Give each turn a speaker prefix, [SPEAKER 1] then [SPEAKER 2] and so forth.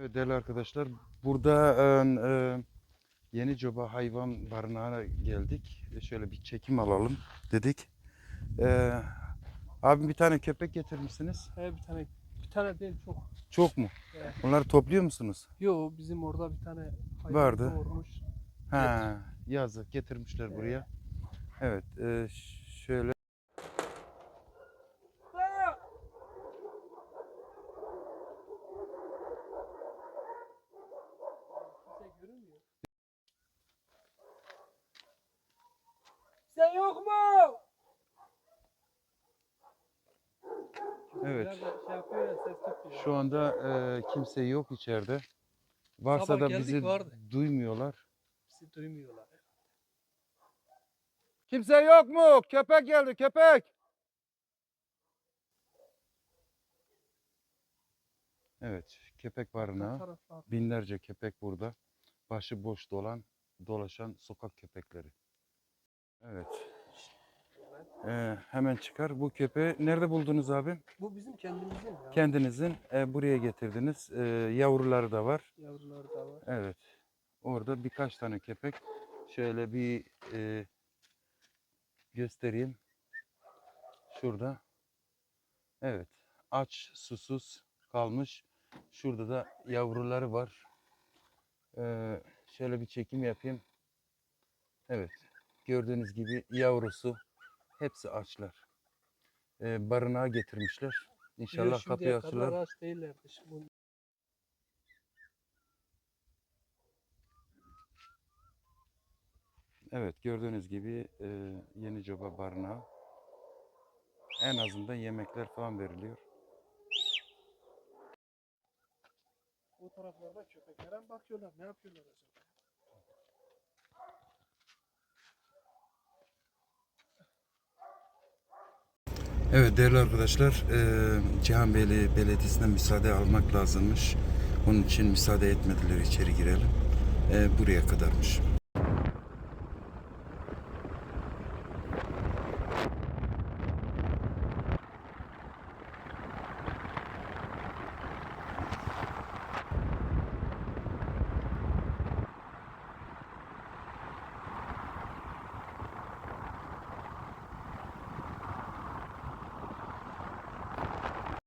[SPEAKER 1] Evet değerli arkadaşlar, burada e, e, Yeni Coba Hayvan Barınağı'na geldik. E, şöyle bir çekim alalım dedik. E, abim bir tane köpek getirmişsiniz.
[SPEAKER 2] He bir tane bir tane değil çok.
[SPEAKER 1] Çok mu?
[SPEAKER 2] Evet.
[SPEAKER 1] Bunları topluyor musunuz?
[SPEAKER 2] Yo bizim orada bir tane hayvan
[SPEAKER 1] Vardı.
[SPEAKER 2] doğurmuş.
[SPEAKER 1] Ha, yazık getirmişler buraya. Evet, e, ş- şöyle.
[SPEAKER 2] Kimse görünmüyor. Yok mu?
[SPEAKER 1] Evet.
[SPEAKER 2] Şey.
[SPEAKER 1] Şu anda e, kimse yok içeride. Varsa
[SPEAKER 2] Sabah
[SPEAKER 1] da
[SPEAKER 2] geldik,
[SPEAKER 1] bizi
[SPEAKER 2] vardı.
[SPEAKER 1] duymuyorlar.
[SPEAKER 2] Bizi duymuyorlar.
[SPEAKER 1] Kimse yok mu? Köpek geldi, köpek. Evet, köpek barınağı. Binlerce köpek burada. Başı boş dolan, dolaşan sokak köpekleri. Evet. Ee, hemen çıkar. Bu köpeği nerede buldunuz abi?
[SPEAKER 2] Bu bizim kendimizin ya.
[SPEAKER 1] Kendinizin e, buraya getirdiniz. E, yavruları da var.
[SPEAKER 2] Yavruları da var.
[SPEAKER 1] Evet. Orada birkaç tane köpek. Şöyle bir e, göstereyim. Şurada. Evet. Aç, susuz kalmış. Şurada da yavruları var. Ee, şöyle bir çekim yapayım. Evet. Gördüğünüz gibi yavrusu. Hepsi açlar. Ee, barınağa getirmişler. İnşallah kapıyı açırlar.
[SPEAKER 2] aç değillerdi. Şimdi
[SPEAKER 1] Evet gördüğünüz gibi e, Yeni Coba Barınağı. En azından yemekler falan veriliyor.
[SPEAKER 2] o taraflarda köpeklere bakıyorlar. Ne yapıyorlar acaba?
[SPEAKER 1] Evet değerli arkadaşlar e, Cihanbeyli Belediyesi'nden müsaade almak lazımmış. Onun için müsaade etmediler içeri girelim. E, buraya kadarmış.